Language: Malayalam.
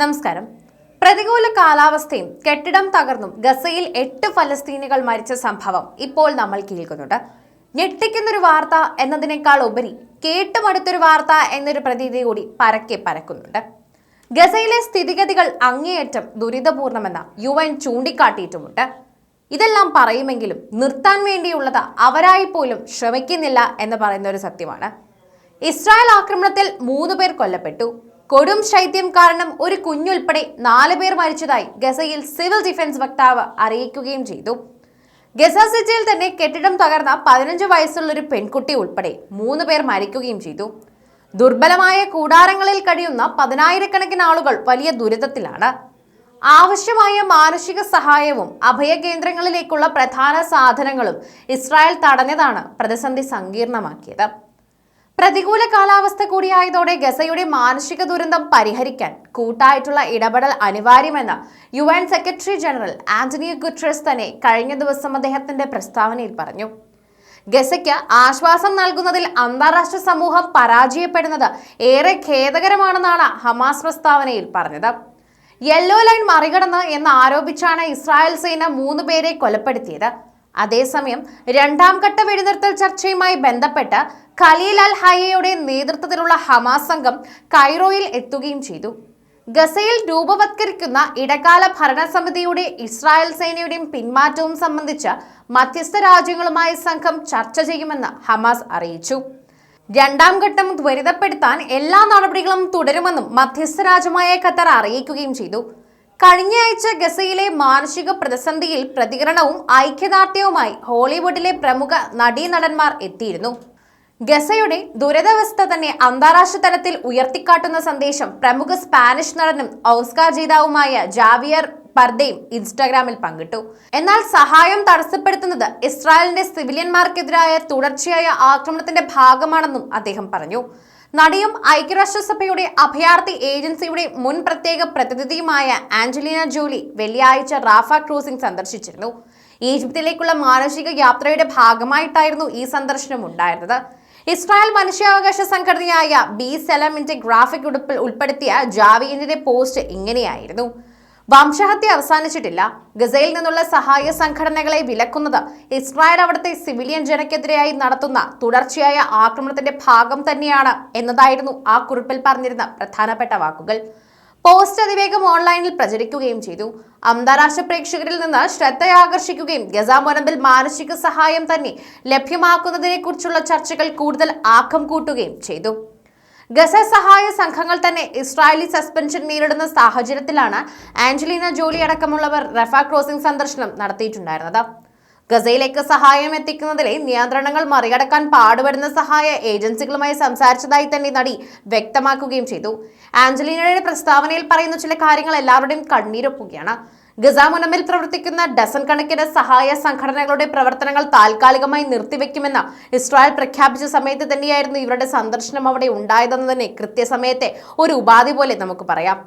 നമസ്കാരം. പ്രതികൂല കാലാവസ്ഥയും കെട്ടിടം തകർന്നും ഗസയിൽ എട്ട് ഫലസ്തീനികൾ മരിച്ച സംഭവം ഇപ്പോൾ നമ്മൾ കേൾക്കുന്നുണ്ട്. ഞെട്ടിക്കുന്നൊരു വാർത്ത എന്നതിനേക്കാൾ ഉപരി കേട്ടുമടുത്തൊരു വാർത്ത എന്നൊരു പ്രതീതി കൂടി പരക്കെ പരക്കുന്നുണ്ട്. ഗസയിലെ സ്ഥിതിഗതികൾ അങ്ങേയറ്റം ദുരിതപൂർണമെന്ന യു എൻ ചൂണ്ടിക്കാട്ടിയിട്ടുമുണ്ട്. ഇതെല്ലാം പറയുമെങ്കിലും നിർത്താൻ വേണ്ടിയുള്ളത് അവരായി പോലും ശ്രമിക്കുന്നില്ല എന്ന് പറയുന്ന ഒരു സത്യമാണ്. ഇസ്രായേൽ ആക്രമണത്തിൽ മൂന്ന് പേർ കൊല്ലപ്പെട്ടു. കൊടും ശൈത്യം കാരണം ഒരു കുഞ്ഞുൾപ്പെടെ നാല് പേർ മരിച്ചതായി ഗസയിൽ സിവിൽ ഡിഫൻസ് വക്താവ് അറിയിക്കുകയും ചെയ്തു. ഗസ സിറ്റിയിൽ തന്നെ കെട്ടിടം തകർന്ന പതിനഞ്ച് വയസ്സുള്ള ഒരു പെൺകുട്ടി ഉൾപ്പെടെ മൂന്ന് പേർ മരിക്കുകയും ചെയ്തു. ദുർബലമായ കൂടാരങ്ങളിൽ കഴിയുന്ന പതിനായിരക്കണക്കിന് ആളുകൾ വലിയ ദുരിതത്തിലാണ്. ആവശ്യമായ മാനുഷിക സഹായവും അഭയ കേന്ദ്രങ്ങളിലേക്കുള്ള പ്രധാന സാധനങ്ങളും ഇസ്രായേൽ തടഞ്ഞതാണ് പ്രതിസന്ധി സങ്കീർണമാക്കിയത്. പ്രതികൂല കാലാവസ്ഥ കൂടിയായതോടെ ഗസയുടെ മാനസിക ദുരന്തം പരിഹരിക്കാൻ കൂട്ടായിട്ടുള്ള ഇടപെടൽ അനിവാര്യമെന്ന് U N secretary general Antonio Guterres തന്നെ കഴിഞ്ഞ ദിവസം അദ്ദേഹത്തിന്റെ പ്രസ്താവനയിൽ പറഞ്ഞു. ഗസയ്ക്ക് ആശ്വാസം നൽകുന്നതിൽ അന്താരാഷ്ട്ര സമൂഹം പരാജയപ്പെടുന്നത് ഏറെ ഖേദകരമാണെന്നാണ് ഹമാസ് പ്രസ്താവനയിൽ പറഞ്ഞത്. യെല്ലോ ലൈൻ മറികടന്ന് എന്ന് ആരോപിച്ചാണ് ഇസ്രായേൽ സേന മൂന്ന് പേരെ കൊലപ്പെടുത്തിയത്. അതേസമയം രണ്ടാം ഘട്ട വെടിനിർത്തൽ ചർച്ചയുമായി ബന്ധപ്പെട്ട് ഖലീൽ അൽ ഹയയുടെ നേതൃത്വത്തിലുള്ള ഹമാസ് സംഘം കൈറോയിൽ എത്തുകയും ചെയ്തു. ഗസയിൽ രൂപവത്കരിക്കുന്ന ഇടക്കാല ഭരണസമിതിയുടെ ഇസ്രായേൽ സേനയുടെയും പിന്മാറ്റവും സംബന്ധിച്ച് മധ്യസ്ഥ രാജ്യങ്ങളുമായി സംഘം ചർച്ച ചെയ്യുമെന്ന് ഹമാസ് അറിയിച്ചു. രണ്ടാം ഘട്ടം ത്വരിതപ്പെടുത്താൻ എല്ലാ നടപടികളും തുടരുമെന്നും മധ്യസ്ഥ രാജ്യമായ ഖത്തർ അറിയിക്കുകയും ചെയ്തു. കഴിഞ്ഞ ആഴ്ച ഗസയിലെ മാനസിക പ്രതിസന്ധിയിൽ പ്രതികരണവും ഐക്യദാർഢ്യവുമായി ഹോളിവുഡിലെ പ്രമുഖ നടീനടന്മാർ എത്തിയിരുന്നു. ഗസയുടെ ദുരിതാവസ്ഥ തന്നെ അന്താരാഷ്ട്ര തലത്തിൽ ഉയർത്തിക്കാട്ടുന്ന സന്ദേശം പ്രമുഖ സ്പാനിഷ് നടനും ഓസ്കാർ ജേതാവുമായ ജാവിയർ പർദയും ഇൻസ്റ്റാഗ്രാമിൽ പങ്കിട്ടു. എന്നാൽ സഹായം തടസ്സപ്പെടുത്തുന്നത് ഇസ്രായേലിന്റെ സിവിലിയന്മാർക്കെതിരായ തുടർച്ചയായ ആക്രമണത്തിന്റെ ഭാഗമാണെന്നും അദ്ദേഹം പറഞ്ഞു. നടിയും ഐക്യരാഷ്ട്രസഭയുടെ അഭയാർത്ഥി ഏജൻസിയുടെ മുൻ പ്രത്യേക പ്രതിനിധിയുമായ ആഞ്ചലീന ജോലി വെള്ളിയാഴ്ച റാഫ ക്രൂസിംഗ് സന്ദർശിച്ചിരുന്നു. ഈജിപ്തിലേക്കുള്ള മാനസിക യാത്രയുടെ ഭാഗമായിട്ടായിരുന്നു ഈ സന്ദർശനം ഉണ്ടായിരുന്നത്. ഇസ്രായേൽ മനുഷ്യാവകാശ സംഘടനയായ ബി സെലമിന്റെ ഗ്രാഫിക് ഉടുപ്പിൽ ഉൾപ്പെടുത്തിയ ജാവീദിന്റെ പോസ്റ്റ് ഇങ്ങനെയായിരുന്നു. വംശഹത്യ അവസാനിച്ചിട്ടില്ല. ഗസയിൽ നിന്നുള്ള സഹായ സംഘടനകളെ വിലക്കുന്നത് ഇസ്രായേൽ അവിടുത്തെ സിവിലിയൻ ജനക്കെതിരെയായി നടത്തുന്ന തുടർച്ചയായ ആക്രമണത്തിന്റെ ഭാഗം തന്നെയാണ് എന്നതായിരുന്നു ആ കുറിപ്പിൽ പറഞ്ഞിരുന്ന പ്രധാനപ്പെട്ട വാക്കുകൾ. പോസ്റ്റ് അതിവേഗം ഓൺലൈനിൽ പ്രചരിക്കുകയും ചെയ്തു. അന്താരാഷ്ട്ര പ്രേക്ഷകരിൽ നിന്ന് ശ്രദ്ധയാകർഷിക്കുകയും ഗസ മുനമ്പിൽ മാനസിക സഹായം തന്നെ ലഭ്യമാക്കുന്നതിനെക്കുറിച്ചുള്ള ചർച്ചകൾ കൂടുതൽ ആക്കം കൂട്ടുകയും ചെയ്തു. ഗസ സഹായ സംഘങ്ങൾ തന്നെ ഇസ്രായേലി സസ്പെൻഷൻ നേരിടുന്ന സാഹചര്യത്തിലാണ് ആഞ്ചലീന ജോലി അടക്കമുള്ളവർ റഫ ക്രോസിംഗ് സന്ദർശനം നടത്തിയിട്ടുണ്ടായിരുന്നത്. ഗസയിലേക്ക് സഹായം എത്തിക്കുന്നതിലെ നിയന്ത്രണങ്ങൾ മറികടക്കാൻ പാടുപെടുന്ന സഹായ ഏജൻസികളുമായി സംസാരിച്ചതായി തന്നെ നടി വ്യക്തമാക്കുകയും ചെയ്തു. ആഞ്ചലീനയുടെ പ്രസ്താവനയിൽ പറയുന്ന ചില കാര്യങ്ങൾ എല്ലാവരുടെയും കണ്ണീരൊപ്പുകയാണ്. ഗസ പ്രവർത്തിക്കുന്ന ഡസൻ കണക്കിന് സഹായ സംഘടനകളുടെ പ്രവർത്തനങ്ങൾ താൽക്കാലികമായി നിർത്തിവെക്കുമെന്ന് ഇസ്രായേൽ പ്രഖ്യാപിച്ച സമയത്ത് തന്നെയായിരുന്നു ഇവരുടെ സന്ദർശനം അവിടെ ഉണ്ടായതെന്ന് തന്നെ കൃത്യസമയത്തെ ഒരു ഉപാധി പോലെ നമുക്ക് പറയാം.